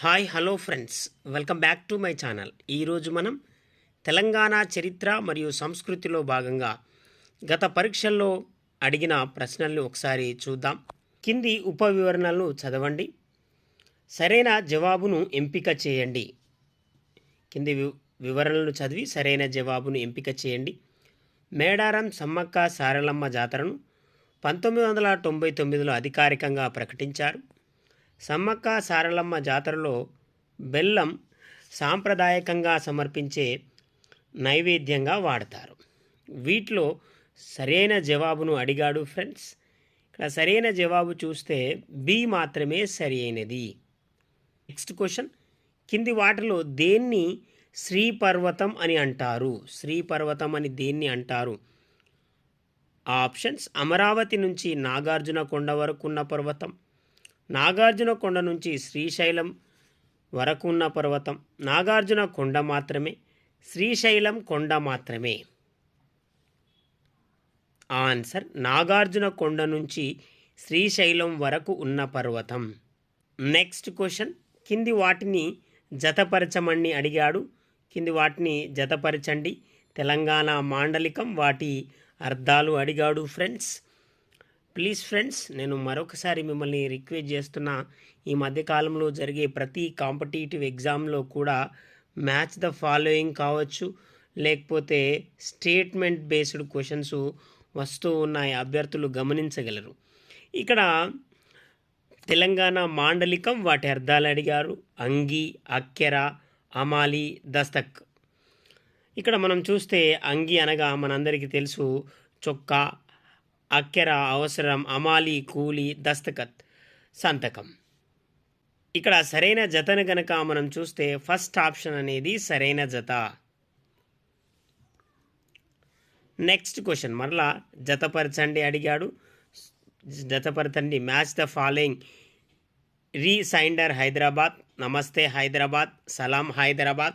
Hi hello friends. Welcome back to my channel. ఈరోజు మనం తెలంగాణ చరిత్ర మరియు సంస్కృతిలో భాగంగా గత పరీక్షల్లో అడిగిన ప్రశ్నల్ని ఒకసారి చూద్దాం. కింది ఉపవివరణలను చదవండి. సరైన జవాబును ఎంపిక చేయండి. కింది వి- వివరణలను చదివి సరైన జవాబును ఎంపిక చేయండి. మేడారం సమ్మక్క సారలమ్మ జాతరను పంతొమ్మిది వందల తొంభై తొమ్మిదిలో అధికారికంగా ప్రకటించారు. సమ్మక్క సారలమ్మ జాతరలో బెల్లం సాంప్రదాయకంగా సమర్పించే నైవేద్యంగా వాడతారు. వీటిలో సరైన జవాబును అడిగాడు ఫ్రెండ్స్. ఇక్కడ సరైన జవాబు చూస్తే బి మాత్రమే సరైనది. Next question. కింది వాటిలో దేన్ని శ్రీపర్వతం అని అంటారు? శ్రీపర్వతం అని దేన్ని అంటారు? ఆప్షన్స్. అమరావతి నుంచి నాగార్జున కొండ వరకు ఉన్న పర్వతం. నాగార్జున కొండ నుంచి శ్రీశైలం వరకు ఉన్న పర్వతం నాగార్జున కొండ మాత్రమే శ్రీశైలం కొండ మాత్రమే. ఆన్సర్ నాగార్జున కొండ నుంచి శ్రీశైలం వరకు ఉన్న పర్వతం. నెక్స్ట్ క్వశ్చన్ కింది వాటిని జతపరచమని అడిగాడు. కింది వాటిని జతపరచండి. తెలంగాణ మాండలికం వాటి అర్థాలు అడిగాడు ఫ్రెండ్స్. ప్లీజ్ ఫ్రెండ్స్ నేను మరొకసారి మిమ్మల్ని రిక్వెస్ట్ చేస్తున్నా ఈ మధ్యకాలంలో జరిగే ప్రతి కాంపిటేటివ్ ఎగ్జామ్లో కూడా మ్యాచ్ ద ఫాలోయింగ్ కావచ్చు లేకపోతే స్టేట్మెంట్ బేస్డ్ క్వశ్చన్స్ వస్తూ ఉన్నాయి అభ్యర్థులు గమనించగలరు. ఇక్కడ తెలంగాణ మాండలికం వాటి అర్థాలు అడిగారు అంగి అక్కెర అమాలి దస్తక్. ఇక్కడ మనం చూస్తే అంగి అనగా మనందరికీ తెలుసు చొక్కా అక్కెర అవసరం అమాలి కూలి దస్తకత్ సంతకం. ఇక్కడ సరైన జతను గనక మనం చూస్తే ఫస్ట్ ఆప్షన్ అనేది సరైన జత. Next question. మరలా జతపరచండి అడిగాడు. జతపరచండి. Match the following. రీసైండర్ హైదరాబాద్. నమస్తే హైదరాబాద్. సలాం హైదరాబాద్.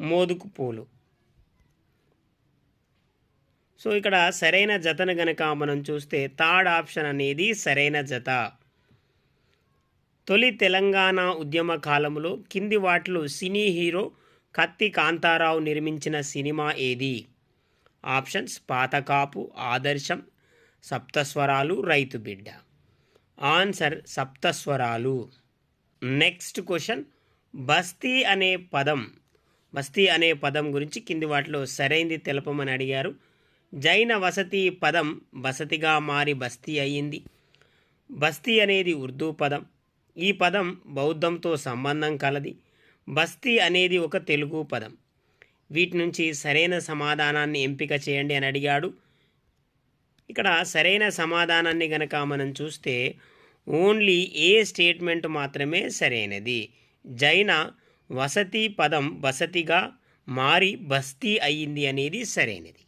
మోదుకు పూలు. సో ఇక్కడ సరైన జతను గనక మనం చూస్తే థర్డ్ ఆప్షన్ అనేది సరైన జత. తొలి తెలంగాణ ఉద్యమ కాలంలో కింది వాటిలో సినీ హీరో కత్తి కాంతారావు నిర్మించిన సినిమా ఏది? ఆప్షన్స్ పాతకాపు ఆదర్శం సప్తస్వరాలు రైతు బిడ్డ. ఆన్సర్ సప్తస్వరాలు. నెక్స్ట్ క్వశ్చన్ బస్తీ అనే పదం. బస్తీ అనే పదం గురించి కింది వాటిలో సరైంది తెలపమని అడిగారు. జైన వసతి పదం బసతిగా మారి బస్తీ అయ్యింది బస్తీ అనేది ఉర్దూ పదం. ఈ పదం బౌద్ధంతో సంబంధం కలది. బస్తీ అనేది ఒక తెలుగు పదం. వీటి నుంచి సరైన సమాధానాన్ని ఎంపిక చేయండి అని అడిగాడు. ఇక్కడ సరైన సమాధానాన్ని గనక మనం చూస్తే ఓన్లీ ఏ స్టేట్మెంట్ మాత్రమే సరైనది. జైన వసతి పదం బసతిగా మారి బస్తీ అయ్యింది అనేది సరైనది.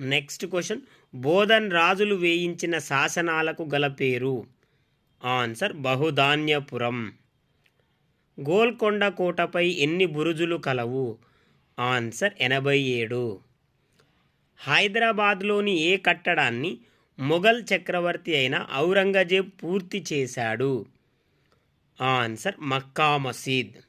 నెక్స్ట్ క్వశ్చన్ బోధన్ రాజులు వేయించిన శాసనాలకు గల పేరు? ఆన్సర్ బహుధాన్యపురం. గోల్కొండ కోటపై ఎన్ని బురుజులు కలవు? ఆన్సర్ ఎనభై ఏడు హైదరాబాద్లోని ఏ కట్టడాన్ని మొఘల్ చక్రవర్తి అయిన ఔరంగజేబ్ పూర్తి చేశాడు? ఆన్సర్ మక్కా మసీద్.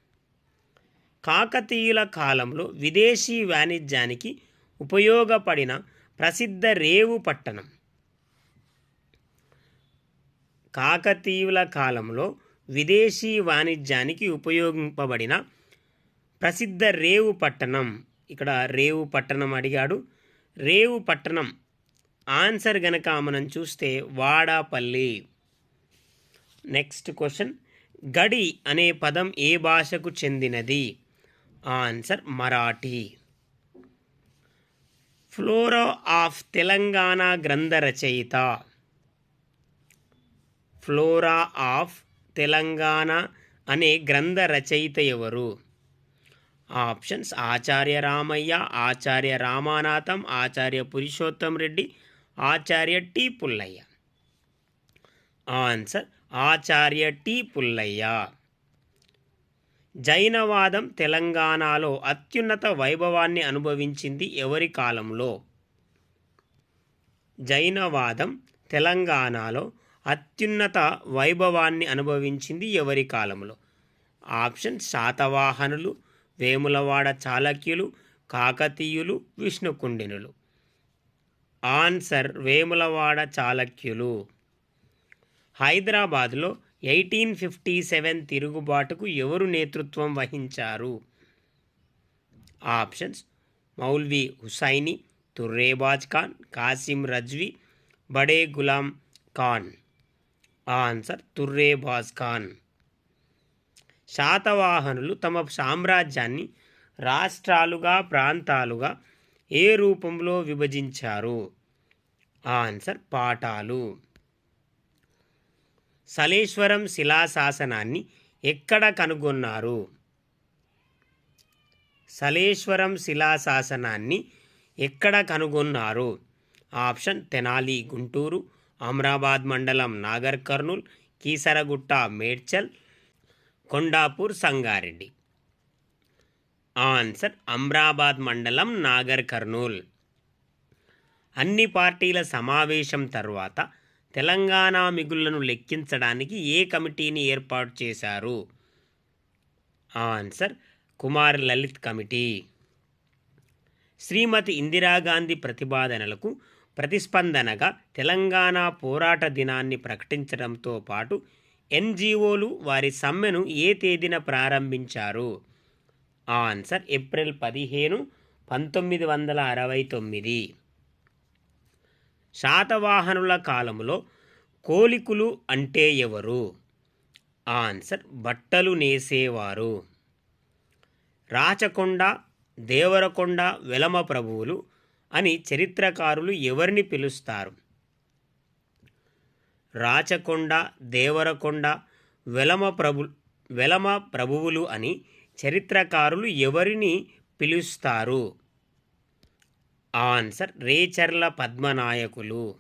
కాకతీయుల కాలంలో విదేశీ వాణిజ్యానికి ఉపయోగపడిన ప్రసిద్ధ రేవు పట్టణం. కాకతీయుల కాలంలో విదేశీ వాణిజ్యానికి ఉపయోగింపబడిన ప్రసిద్ధ రేవు పట్టణం. ఇక్కడ రేవు పట్టణం అడిగాడు. రేవు పట్టణం ఆన్సర్ గనక మనం చూస్తే వాడాపల్లి. Next question. గడి అనే పదం ఏ భాషకు చెందినది? Answer Marathi. Flora of Telangana గ్రంథ రచయిత ఫ్లోరా ఆఫ్ తెలంగాణ అనే గ్రంథ రచయిత ఎవరు options Acharya Ramaiah Acharya Ramanatham Acharya Purushottam Reddy Acharya T Pullaiah answer Acharya T Pullaiah జైనవాదం తెలంగాణలో అత్యున్నత వైభవాన్ని అనుభవించింది ఎవరి కాలంలో? జైనవాదం తెలంగాణలో అత్యున్నత వైభవాన్ని అనుభవించింది ఎవరి కాలంలో? ఆప్షన్ శాతవాహనులు వేములవాడ చాళక్యులు కాకతీయులు విష్ణుకుండినులు. ఆన్సర్ వేములవాడ చాళక్యులు. హైదరాబాద్లో ఎయిటీన్ ఫిఫ్టీ సెవెన్ తిరుగుబాటుకు ఎవరు నేతృత్వం వహించారు? ఆప్షన్స్ మౌల్వి హుసైని తుర్రేబాజ్ ఖాన్ కాసిం రజ్వి బడే గులాం ఖాన్. ఆన్సర్ తుర్రేబాజ్ ఖాన్. శాతవాహనులు తమ సామ్రాజ్యాన్ని రాష్ట్రాలుగా ప్రాంతాలుగా ఏ రూపంలో విభజించారు? ఆన్సర్ పాఠాలు. సలేశ్వరం శిలాశాసనాన్ని ఎక్కడ కనుగొన్నారు? సలేశ్వరం శిలాశాసనాన్ని ఎక్కడ కనుగొన్నారు? ఆప్షన్ తెనాలి గుంటూరు అమరాబాద్ మండలం నాగర్ కర్నూల్ కీసరగుట్ట మేడ్చల్ కొండాపూర్ సంగారెడ్డి. ఆన్సర్ అమ్రాబాద్ మండలం నాగర్ కర్నూల్. అన్ని పార్టీల సమావేశం తర్వాత తెలంగాణ మిగుళ్ళను లెక్కించడానికి ఏ కమిటీని ఏర్పాటు చేశారు? Answer Kumar Lalit committee. శ్రీమతి ఇందిరాగాంధీ ప్రతిపాదనలకు ప్రతిస్పందనగా తెలంగాణ పోరాట దినాన్ని ప్రకటించడంతో పాటు ఎన్జిఓలు వారి సమ్మెను ఏ తేదీన ప్రారంభించారు? ఆన్సర్ ఏప్రిల్ పదిహేను పంతొమ్మిది వందల అరవై తొమ్మిది. శాతవాహనుల కాలంలో కోలికులు అంటే ఎవరు? ఆన్సర్ బట్టలు నేసేవారు. రాచకొండ దేవరకొండ వెలమ ప్రభువులు అని చరిత్రకారులు ఎవరిని పిలుస్తారు? రాచకొండ దేవరకొండ వెలమ ప్రభు వెలమ ప్రభువులు అని చరిత్రకారులు ఎవరిని పిలుస్తారు? ఆన్సర్ రేచర్ల పద్మనాయకులు.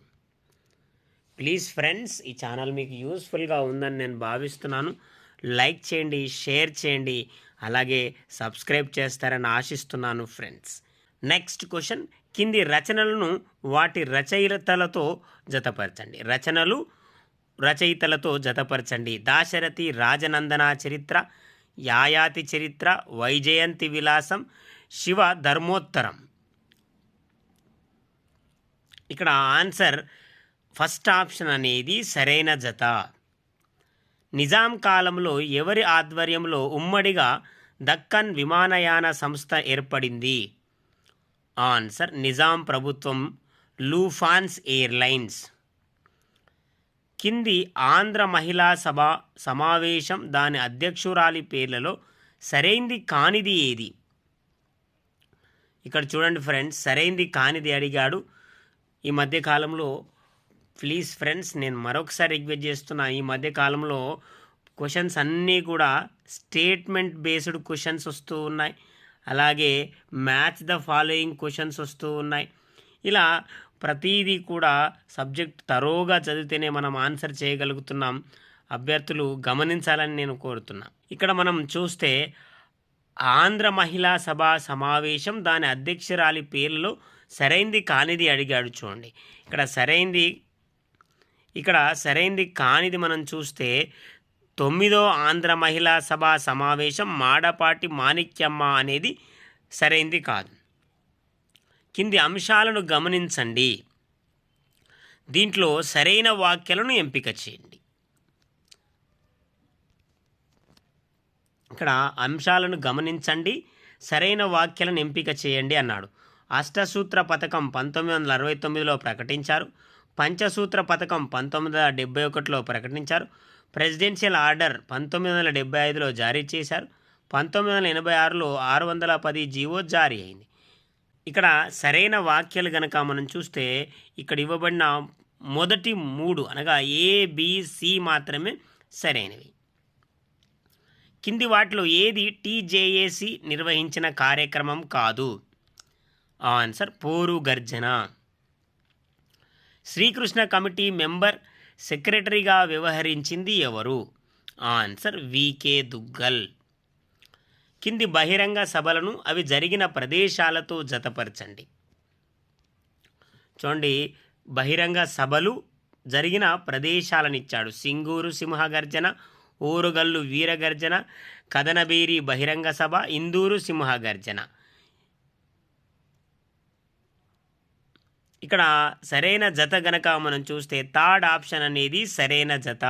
ప్లీజ్ ఫ్రెండ్స్ ఈ ఛానల్ మీకు యూస్ఫుల్గా ఉందని నేను భావిస్తున్నాను. లైక్ చేయండి షేర్ చేయండి అలాగే సబ్స్క్రైబ్ చేస్తారని ఆశిస్తున్నాను ఫ్రెండ్స్. నెక్స్ట్ క్వశ్చన్ కింది రచనలను వాటి రచయితలతో జతపరచండి. రచనలు రచయితలతో జతపరచండి. దాశరథి రాజనందన చరిత్ర యాయాతి చరిత్ర వైజయంతి విలాసం శివ ధర్మోత్తరం. ఇక్కడ ఆన్సర్ ఫస్ట్ ఆప్షన్ అనేది సరైన జత. నిజాం కాలంలో ఎవరి ఆధ్వర్యంలో ఉమ్మడిగా దక్కన్ విమానయాన సంస్థ ఏర్పడింది? ఆన్సర్ నిజాం ప్రభుత్వం లూఫాన్స్ ఎయిర్లైన్స్. కింది ఆంధ్ర మహిళా సభ సమావేశం దాని అధ్యక్షురాలి పేర్లలో సరైంది కానిది ఏది? ఇక్కడ చూడండి ఫ్రెండ్స్ సరైంది కానిది అడిగాడు. ఈ మధ్య కాలంలో ప్లీజ్ ఫ్రెండ్స్ నేను మరొకసారి రిక్వెస్ట్ చేస్తున్నా ఈ మధ్య కాలంలో క్వశ్చన్స్ అన్నీ కూడా స్టేట్మెంట్ బేస్డ్ క్వశ్చన్స్ వస్తూ ఉన్నాయి. అలాగే మ్యాచ్ ద ఫాలోయింగ్ క్వశ్చన్స్ వస్తూ ఉన్నాయి. ఇలా ప్రతిదీ కూడా సబ్జెక్ట్ తరోగా చదివితేనే మనం ఆన్సర్ చేయగలుగుతున్నాం. అభ్యర్థులు గమనించాలని నేను కోరుతున్నా. ఇక్కడ మనం చూస్తే ఆంధ్ర మహిళా సభ సమావేశం దాని అధ్యక్షురాలి పేర్లు సరైంది కానిది అడిగాడు చూడండి. ఇక్కడ సరైంది ఇక్కడ సరైంది కానిది మనం చూస్తే తొమ్మిదో ఆంధ్ర మహిళా సభ సమావేశం మాడపాటి మాణిక్యమ్మ అనేది సరైంది కాదు. కింది అంశాలను గమనించండి. దీంట్లో సరైన వాక్యాలను ఎంపిక చేయండి. ఇక్కడ అంశాలను గమనించండి సరైన వాక్యాలను ఎంపిక చేయండి అన్నాడు. అష్టసూత్ర పథకం పంతొమ్మిది వందల అరవై తొమ్మిదిలో ప్రకటించారు. పంచసూత్ర పథకం పంతొమ్మిది వందల డెబ్బై ఒకటిలో ప్రకటించారు. ప్రెసిడెన్షియల్ ఆర్డర్ పంతొమ్మిది వందల డెబ్బై ఐదులో జారీ చేశారు. పంతొమ్మిది వందల ఎనభై ఆరులో ఆరు వందల పది జీవో జారీ అయింది. ఇక్కడ సరైన వాక్యాలు కనుక మనం చూస్తే ఇక్కడ ఇవ్వబడిన మొదటి మూడు అనగా ఏబిసి మాత్రమే సరైనవి. కింది వాటిలో ఏది టీజేఏసి నిర్వహించిన కార్యక్రమం కాదు. ఆన్సర్ పోరు గర్జన శ్రీకృష్ణ కమిటీ మెంబర్ సెక్రటరీగా వ్యవహరించింది ఎవరు? Answer VK Duggal. కింది బహిరంగ సభలను అవి జరిగిన ప్రదేశాలతో జతపరచండి. చూడండి బహిరంగ సభలు జరిగిన ప్రదేశాలను ఇచ్చాడు సింగూరు సింహగర్జన ఊరుగల్లు వీరగర్జన కదనబేరి బహిరంగ సభ ఇందూరు సింహగర్జన. ఇక్కడ సరైన జత గనక మనం చూస్తే థర్డ్ ఆప్షన్ అనేది సరైన జత.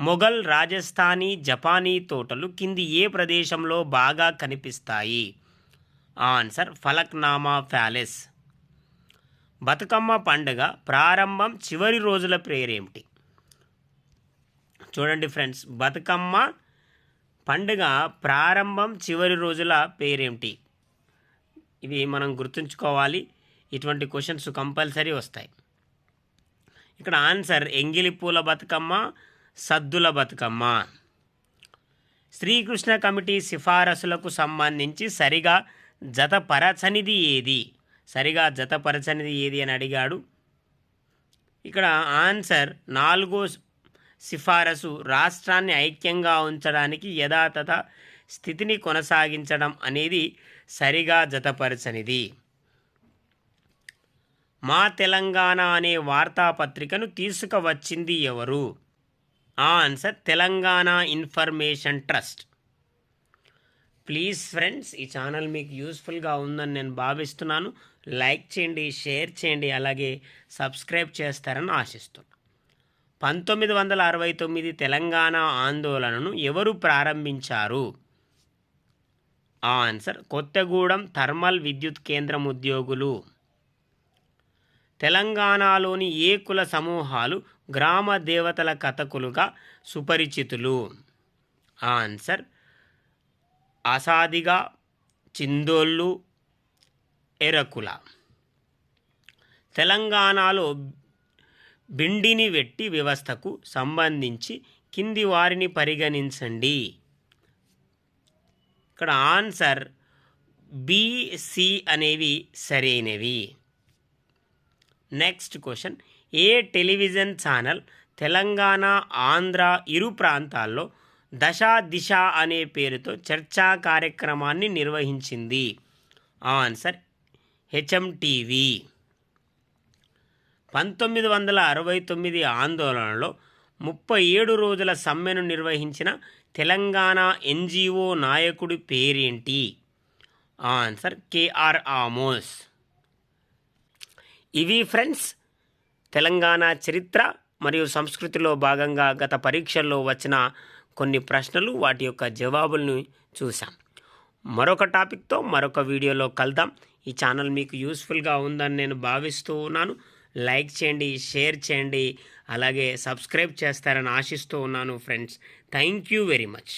మొఘల్ రాజస్థానీ జపానీ తోటలు కింది ఏ ప్రదేశంలో బాగా కనిపిస్తాయి? Answer Falaknuma palace. బతుకమ్మ పండుగ ప్రారంభం చివరి రోజుల పేరేమిటి? చూడండి ఫ్రెండ్స్ బతుకమ్మ పండుగ ప్రారంభం చివరి రోజుల పేరేమిటి? ఇవి మనం గుర్తుంచుకోవాలి. ఇటువంటి క్వశ్చన్స్ కంపల్సరీ వస్తాయి. ఇక్కడ ఆన్సర్ ఎంగిలి పూల బతుకమ్మ సద్దుల బతుకమ్మ. శ్రీకృష్ణ కమిటీ సిఫారసులకు సంబంధించి సరిగా జతపరచనిది ఏది? సరిగా జతపరచనిది ఏది అని అడిగాడు. ఇక్కడ ఆన్సర్ నాలుగో సిఫారసు రాష్ట్రాన్ని ఐక్యంగా ఉంచడానికి యథాతథ స్థితిని కొనసాగించడం అనేది సరిగా జతపరచనిది. మా తెలంగాణ అనే వార్తాపత్రికను తీసుకువచ్చింది ఎవరు? Answer Telangana information trust. Please friends ఈ ఛానల్ మీకు యూస్ఫుల్గా ఉందని నేను భావిస్తున్నాను. లైక్ చేయండి షేర్ చేయండి అలాగే సబ్స్క్రైబ్ చేస్తారని ఆశిస్తున్నాను పంతొమ్మిది వందల అరవై తొమ్మిది తెలంగాణ ఆందోళనను ఎవరు ప్రారంభించారు? ఆన్సర్ కొత్తగూడెం థర్మల్ విద్యుత్ కేంద్రం ఉద్యోగులు. తెలంగాణలోని ఏ కుల సమూహాలు గ్రామ దేవతల కథకులుగా సుపరిచితులు? ఆన్సర్ అసాదిగా చిందోళ్ళు ఎరకుల. తెలంగాణలో బిండిని వెట్టి వ్యవస్థకు సంబంధించి కింది వారిని పరిగణించండి. ఇక్కడ ఆన్సర్ బిసి అనేవి సరైనవి. నెక్స్ట్ క్వశ్చన్ ఏ టెలివిజన్ ఛానల్ తెలంగాణ ఆంధ్ర ఇరు ప్రాంతాల్లో దశ దిశ అనే పేరుతో చర్చా కార్యక్రమాన్ని నిర్వహించింది? ఆన్సర్ హెచ్ఎం టీవీ పంతొమ్మిది వందల అరవై తొమ్మిది ఆందోళనలో ముప్పై ఏడు రోజుల సమ్మెను నిర్వహించిన తెలంగాణ ఎన్జిఓ నాయకుడి పేరేంటి? Answer KR Amos. ఇవి ఫ్రెండ్స్. తెలంగాణ చరిత్ర మరియు సంస్కృతిలో భాగంగా గత పరీక్షల్లో వచ్చిన కొన్ని ప్రశ్నలు వాటి యొక్క జవాబులను చూసాం మరొక టాపిక్తో మరొక వీడియోలో కలుద్దాం. ఈ ఛానల్ మీకు యూస్ఫుల్గా ఉందని నేను భావిస్తూ ఉన్నాను. లైక్ చేయండి షేర్ చేయండి అలాగే సబ్స్క్రైబ్ చేస్తారని ఆశిస్తూ ఉన్నాను friends. Thank you very much.